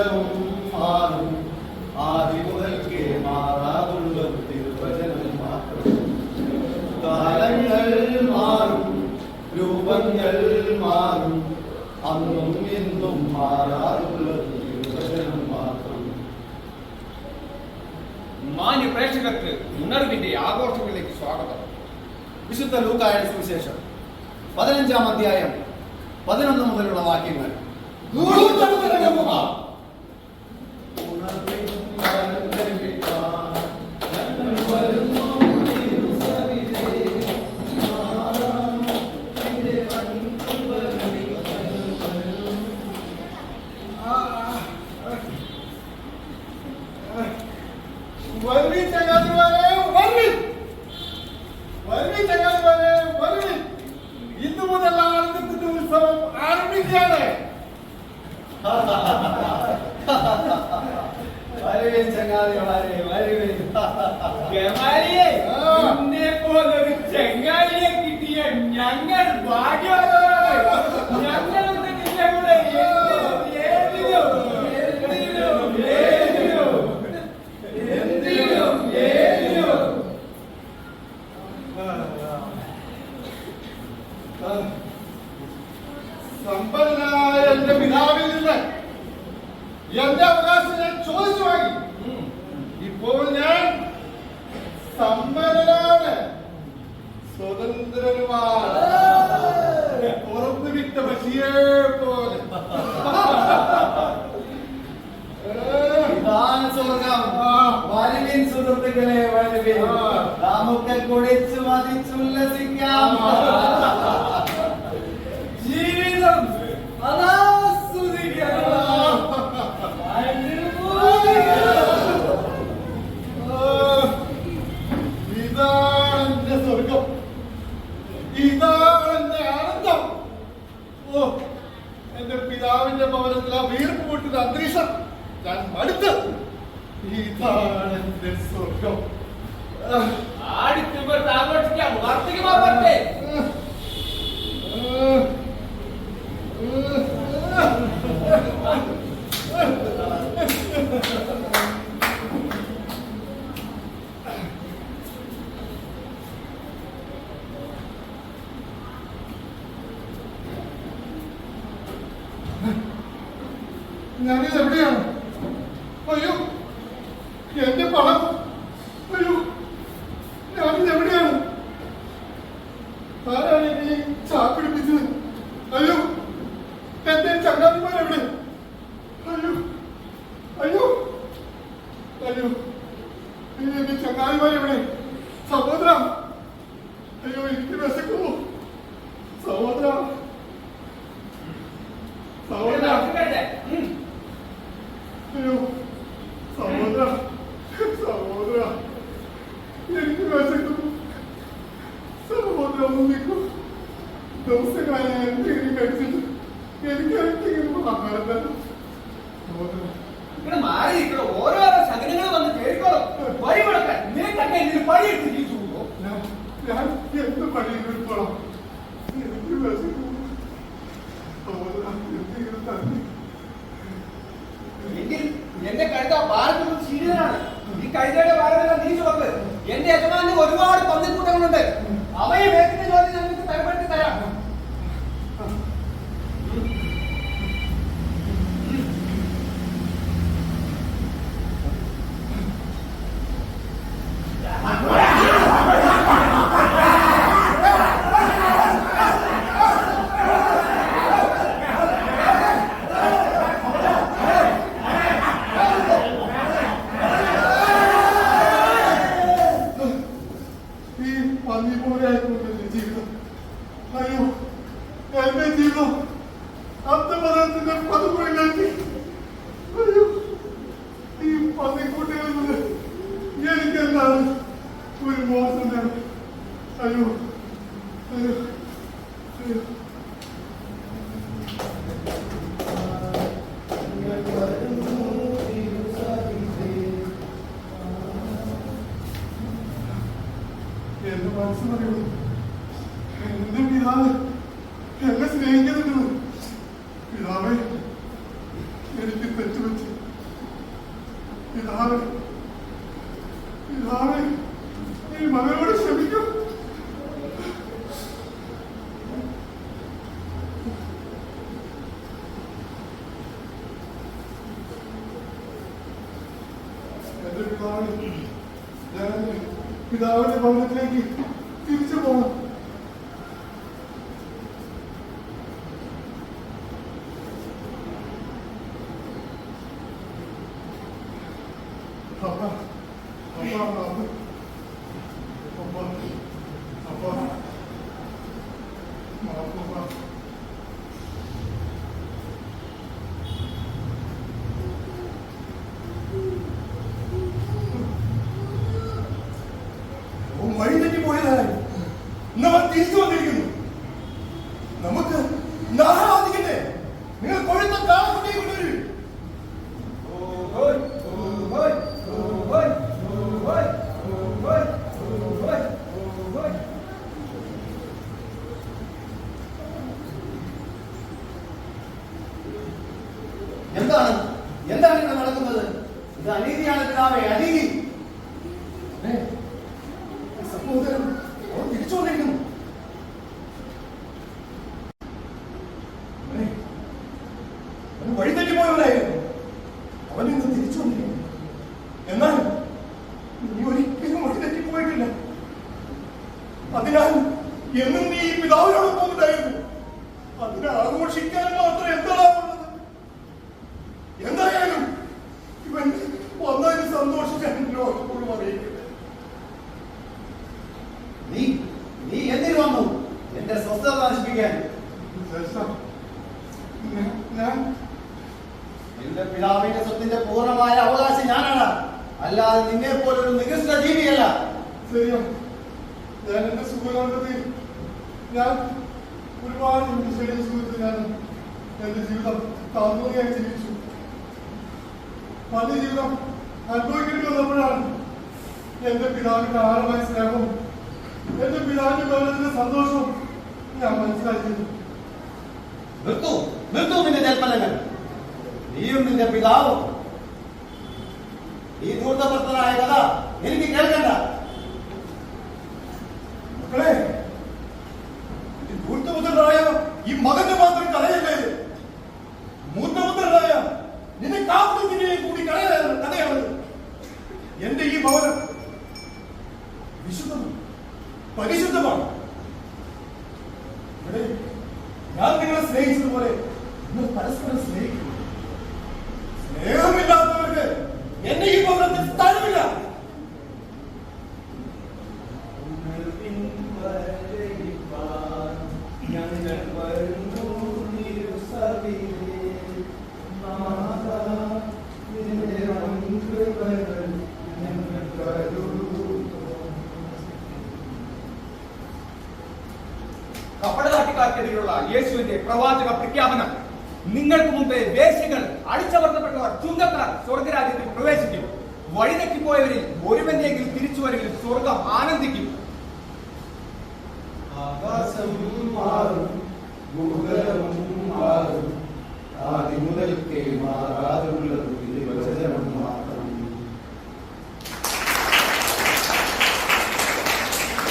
കാലവും മാറും ആദ്യ മുതൽക്കേ മാറാതുള്ള തിരുവചനം മാത്രം. കാലങ്ങൾ മാറും രൂപങ്ങൾ മാറും അന്നും എന്നും മാറാറുള്ള തിരുവചനം മാത്രം. മാന്യ പ്രേക്ഷകർക്ക് ഉണർവിന്റെ ആഘോഷങ്ങളിലേക്ക് സ്വാഗതം. വിശുദ്ധ ലൂക്കായുടെ സുവിശേഷം പതിനഞ്ചാം അധ്യായം പതിനൊന്ന് മുതലുള്ള വാക്യങ്ങൾ. വരുവിൻ ആരംഭിക്കുകയാണ് വരുവിൻ പോലൊരു കിട്ടിയ ഞങ്ങൾ ഭാഗ്യവാനാണ്. ഞങ്ങൾക്ക് ഇപ്പോൾ ഞാൻ സമ്പന്നനാണ്. സ്വതന്ത്രനുമാണ്. പുറത്തു വിട്ട പക്ഷിയെ പോലെ. വരുവിൻ സുഹൃത്തുക്കളെ വരുവിൻ. നമുക്ക് കുടിച്ചു മതിച്ചുല്ലസിക്കാം ജീവിതം അതാസ്വദിക്കാം ഞാനിത് എവിടെയാണ്? അയ്യോ എന്റെ പണം. അയ്യോ ഞാനിത് എവിടെയാണ്? ആരാണ് എന്നെ ചാപ്പിടിപ്പിച്ചത്? അയ്യോ എന്റെ ചങ്ങാതിമാരെവിടെ? അയ്യോ അയ്യോ അയ്യോ, എന്റെ ചങ്ങാതിമാരെവിടെ? സഹോദര അയ്യോ എനിക്ക് വിശക്കുന്നു സഹോദര സഹോദര. എന്റെ കഴുത സീനിയറാണ് ഈ കഴുതയുടെ ഭാരതം നീ ചുവക്ക് എന്റെ യജമാനിന് ഒരുപാട് പന്നിക്കൂട്ടങ്ങളുണ്ട്. അവയെ വേഗത്തിൽ ജോലി ഞങ്ങൾക്ക് തരാം. ഈ പന്നി പോലെ ആയിട്ടുണ്ട് എന്റെ ജീവിതം അയ്യോ എന്റെ ജീവിതം അർത്ഥപദത്തിന്റെ പതുകുഴിലേക്ക് അയ്യോ ഈ പന്നിക്കുട്ടികളിൽ നിന്ന് എനിക്ക് എന്താണ് ഒരു മോശം അയ്യോ അയ്യോ അയ്യോ. എന്നാൽ എന്നെ സ്നേഹിക്കുന്നുണ്ട് പിതാവേ എനിക്ക് തെറ്റുപറ്റി പിതാവേ പിതാവേ ഈ മകനോട് ക്ഷമിക്കും എന്റെ പിതാവിനെ ഞാൻ പിതാവിന്റെ ഭവനത്തിലേക്ക് തിരിച്ചു പോകണം Kapat. Kapat abi. Kapat. സഹോദരൻ അവൻ തിരിച്ചു വന്നിരിക്കുന്നു. ഏ, അവൻ ഇന്ന് തിരിച്ചു നീ ഒരിക്കലും എന്നും നീ അതിനെ മാത്രം എന്റെ സ്വസ്ഥത നശിപ്പിക്കാൻ. എന്റെ പിതാവിന്റെ സ്വത്തിന്റെ പൂർണമായ അവകാശം ഞാനാണ്. അല്ലാതെ നിന്നെ പോലെ ഒരു നികൃഷ്ട ജീവിയല്ല. ഞാൻ എന്റെ സുഖലോകത്തിൽ ഞാൻ ഒരുപാട് ശരി സുഖത്തിൽ ഞാൻ എന്റെ ജീവിതം താഴ്ന്നതായി ജീവിച്ചു പല ജീവിതം അനുഭവിക്കേണ്ടി വന്നപ്പോഴാണ് എന്റെ പിതാവിന്റെ ആഴമായ സ്നേഹവും എന്റെ പിതാവിന്റെ ഭവനത്തിന്റെ സന്തോഷവും നിർത്തു നിർത്തു നിന്റെ ജൽപ്പനങ്ങൾ നീയും നിന്റെ പിതാവും ഈ ധൂർത്തഭക്തനായ കഥ എനിക്ക് കേൾക്കണ്ട മക്കളെ ഈ ധൂർത്തപുത്രനായ ഈ മകന്റെ മാത്രം കഥയല്ലേ യഹൂദക്കാർക്കെതിരെയുള്ള യേശുവിന്റെ പ്രവാചക പ്രഖ്യാപനം. നിങ്ങൾക്ക് മുമ്പേ വേശികൾ അടിച്ചമർത്തപ്പെട്ടവർ ചുങ്കക്കാർ സ്വർഗരാജ്യത്തിൽ പ്രവേശിക്കും. വഴിതെറ്റിപ്പോയവരിൽ ഒരുവനെങ്കിൽ തിരിച്ചു വരുമെങ്കിൽ സ്വർഗം ആനന്ദിക്കും. ആകാശം മാറും മുതൽക്കേ മാറാതെ ഉള്ളത്